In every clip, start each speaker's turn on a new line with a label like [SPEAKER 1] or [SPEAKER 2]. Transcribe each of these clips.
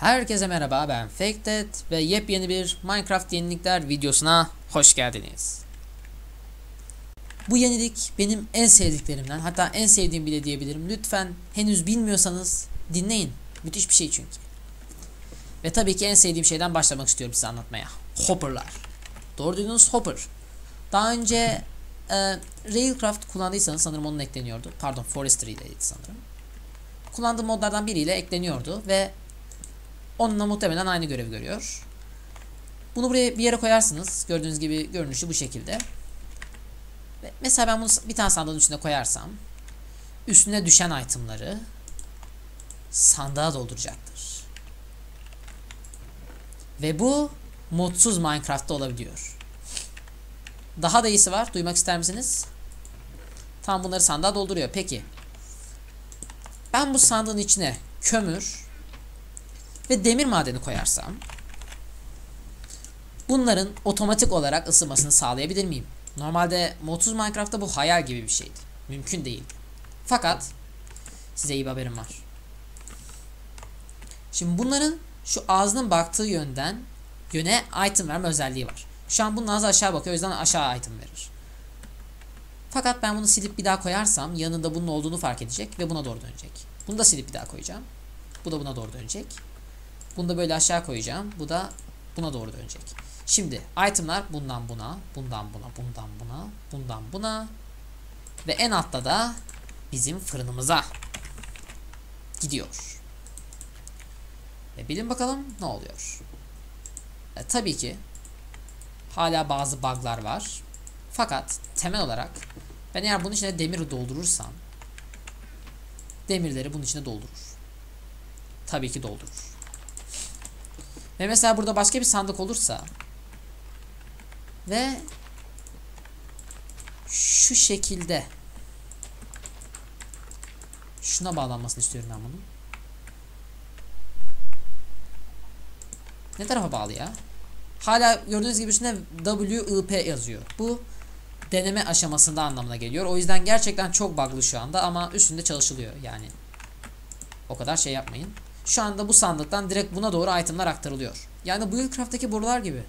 [SPEAKER 1] Herkese merhaba ben Fakted ve yepyeni bir Minecraft yenilikler videosuna hoş geldiniz. Bu yenilik benim en sevdiklerimden hatta en sevdiğim bile diyebilirim. Lütfen henüz bilmiyorsanız dinleyin. Müthiş bir şey çünkü. Ve tabii ki en sevdiğim şeyden başlamak istiyorum size anlatmaya. Hopper'lar. Doğru duydunuz Hopper. Daha önce e, Railcraft kullandıysanız sanırım onun ekleniyordu. Pardon Forestry'deydi sanırım. Kullandığım modlardan biriyle ekleniyordu ve Onunla muhtemelen aynı görevi görüyor. Bunu buraya bir yere koyarsınız. Gördüğünüz gibi görünüşü bu şekilde. Mesela ben bunu bir tane sandığın üstüne koyarsam üstüne düşen itemları sandığa dolduracaktır. Ve bu modsuz Minecraft'ta olabiliyor. Daha da iyisi var. Duymak ister misiniz? Tam bunları sandığa dolduruyor. Peki. Ben bu sandığın içine kömür, ve demir madeni koyarsam bunların otomatik olarak ısınmasını sağlayabilir miyim? Normalde modsuz Minecraft'ta bu hayal gibi bir şeydi. Mümkün değil. Fakat size iyi bir haberim var. Şimdi bunların şu ağzının baktığı yönden yöne item verme özelliği var. Şu an bunun ağzı aşağı bakıyor o yüzden aşağı item verir. Fakat ben bunu silip bir daha koyarsam yanında bunun olduğunu fark edecek ve buna doğru dönecek. Bunu da silip bir daha koyacağım. Bu da buna doğru dönecek. Bunu da böyle aşağı koyacağım. Bu da buna doğru dönecek. Şimdi itemlar bundan buna, bundan buna, bundan buna, bundan buna ve en altta da bizim fırınımıza gidiyor. Ve bilin bakalım ne oluyor. E, tabii ki hala bazı bug'lar var. Fakat temel olarak ben eğer bunun içine demir doldurursam demirleri bunun içine doldurur. Tabii ki doldurur. Ve mesela burada başka bir sandık olursa ve şu şekilde şuna bağlanmasını istiyorum ben bunun. Ne tarafa bağlı ya? Hala gördüğünüz gibi üstünde WIP yazıyor. Bu deneme aşamasında anlamına geliyor. O yüzden gerçekten çok bug'lı şu anda ama üstünde çalışılıyor yani. O kadar şey yapmayın. Şu anda bu sandıktan direkt buna doğru itemler aktarılıyor. Yani bu Buildcraft'taki borular gibi.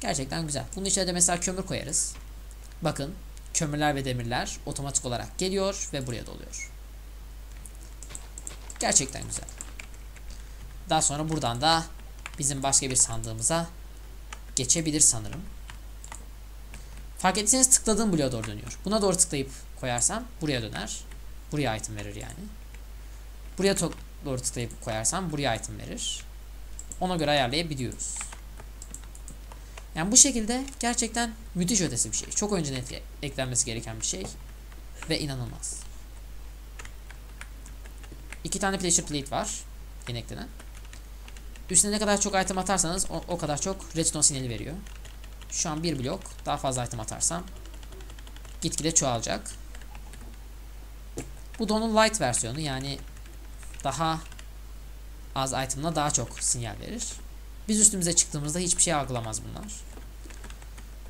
[SPEAKER 1] Gerçekten güzel. Bunun içine de mesela kömür koyarız. Bakın kömürler ve demirler otomatik olarak geliyor ve buraya doluyor. Gerçekten güzel. Daha sonra buradan da bizim başka bir sandığımıza geçebilir sanırım. Fark ettiyseniz tıkladığım bloğa doğru dönüyor. Buna doğru tıklayıp koyarsam buraya döner. Buraya item verir yani. Buraya doğru tıklayıp koyarsam buraya item verir. Ona göre ayarlayabiliyoruz. Yani bu şekilde gerçekten müthiş ötesi bir şey. Çok önceden eklenmesi gereken bir şey. Ve inanılmaz. İki tane pleasure plate var. Yeni eklenen. Üstüne ne kadar çok item atarsanız o, o kadar çok redstone sinyali veriyor. Şu an bir blok. Daha fazla item atarsam gitgide çoğalacak. Bu da onun light versiyonu yani daha az item'la daha çok sinyal verir. Biz üstümüze çıktığımızda hiçbir şey algılamaz bunlar.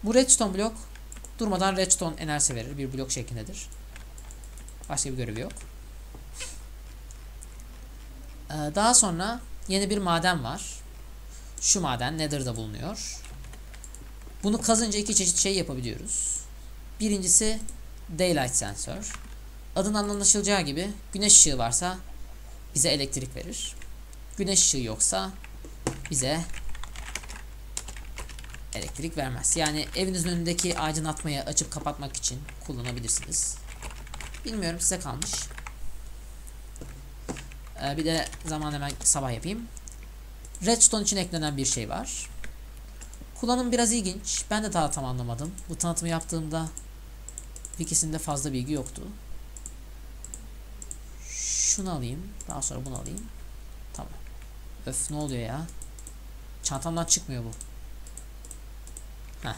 [SPEAKER 1] Bu redstone blok durmadan redstone enerjisi verir. Bir blok şeklindedir. Başka bir görevi yok. Ee, daha sonra yeni bir maden var. Şu maden Nether'da bulunuyor. Bunu kazınca iki çeşit şey yapabiliyoruz. Birincisi Daylight Sensor. Adından anlaşılacağı gibi güneş ışığı varsa bize elektrik verir. Güneş ışığı yoksa bize elektrik vermez. Yani evinizin önündeki aydınlatmayı açıp kapatmak için kullanabilirsiniz. Bilmiyorum size kalmış. Ee, bir de zaman hemen sabah yapayım. Redstone için eklenen bir şey var. Kullanım biraz ilginç. Ben de daha tam anlamadım. Bu tanıtımı yaptığımda ikisinde fazla bilgi yoktu. Şunu alayım. Daha sonra bunu alayım. Tamam. Öf ne oluyor ya? Çantamdan çıkmıyor bu. Heh.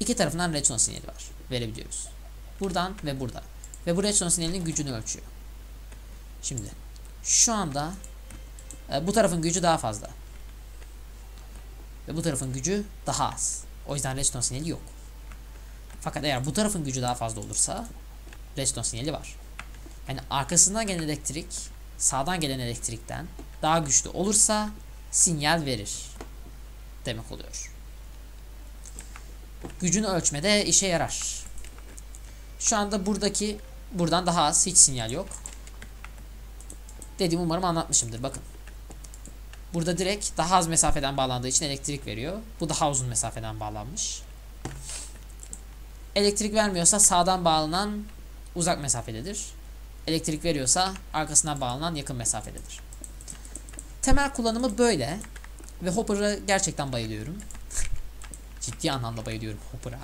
[SPEAKER 1] İki tarafından redstone sinyali var. Verebiliyoruz. Buradan ve burada. Ve bu redstone sinyalinin gücünü ölçüyor. Şimdi şu anda e, bu tarafın gücü daha fazla. Ve bu tarafın gücü daha az. O yüzden redstone sinyali yok. Fakat eğer bu tarafın gücü daha fazla olursa redstone sinyali var. Yani arkasından gelen elektrik sağdan gelen elektrikten daha güçlü olursa sinyal verir demek oluyor. Gücünü ölçmede işe yarar. Şu anda buradaki buradan daha az hiç sinyal yok. Dediğim umarım anlatmışımdır. Bakın. Burada direkt daha az mesafeden bağlandığı için elektrik veriyor. Bu daha uzun mesafeden bağlanmış. Elektrik vermiyorsa sağdan bağlanan uzak mesafededir. Elektrik veriyorsa arkasından bağlanan yakın mesafededir. Temel kullanımı böyle. Ve Hopper'a gerçekten bayılıyorum. Ciddi anlamda bayılıyorum Hopper'a.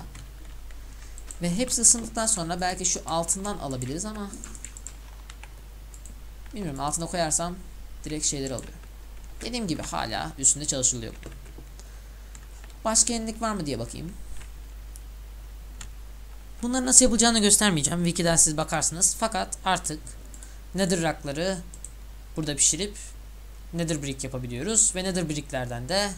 [SPEAKER 1] Ve hepsi ısındıktan sonra belki şu altından alabiliriz ama bilmiyorum altına koyarsam direkt şeyleri alıyor. Dediğim gibi hala üstünde çalışılıyor. Başka yenilik var mı diye bakayım. Bunları nasıl yapılacağını göstermeyeceğim. Wiki'den siz bakarsınız. Fakat artık Nether rock'ları burada pişirip Nether brick yapabiliyoruz. Ve Nether bricklerden de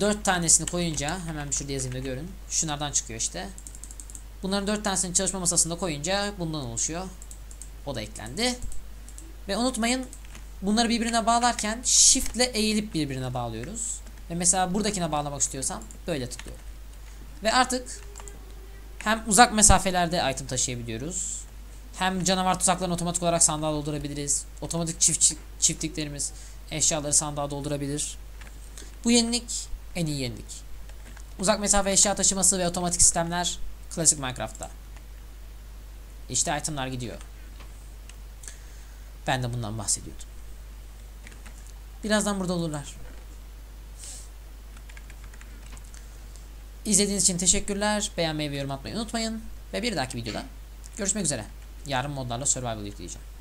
[SPEAKER 1] 4 tanesini koyunca hemen şurada yazayım da görün. Şunlardan çıkıyor işte. Bunların 4 tanesini çalışma masasında koyunca bundan oluşuyor. O da eklendi. Ve unutmayın bunları birbirine bağlarken shift ile eğilip birbirine bağlıyoruz. Ve mesela buradakine bağlamak istiyorsam böyle tıklıyorum. Ve artık hem uzak mesafelerde item taşıyabiliyoruz. Hem canavar tuzaklarını otomatik olarak sandığa doldurabiliriz. Otomatik çift çiftliklerimiz eşyaları sandığa doldurabilir. Bu yenilik en iyi yenilik. Uzak mesafe eşya taşıması ve otomatik sistemler klasik Minecraft'ta. İşte itemlar gidiyor. Ben de bundan bahsediyordum. Birazdan burada olurlar. İzlediğiniz için teşekkürler. Beğenmeyi ve yorum atmayı unutmayın. Ve bir dahaki videoda görüşmek üzere. Yarın modlarla survival yükleyeceğim.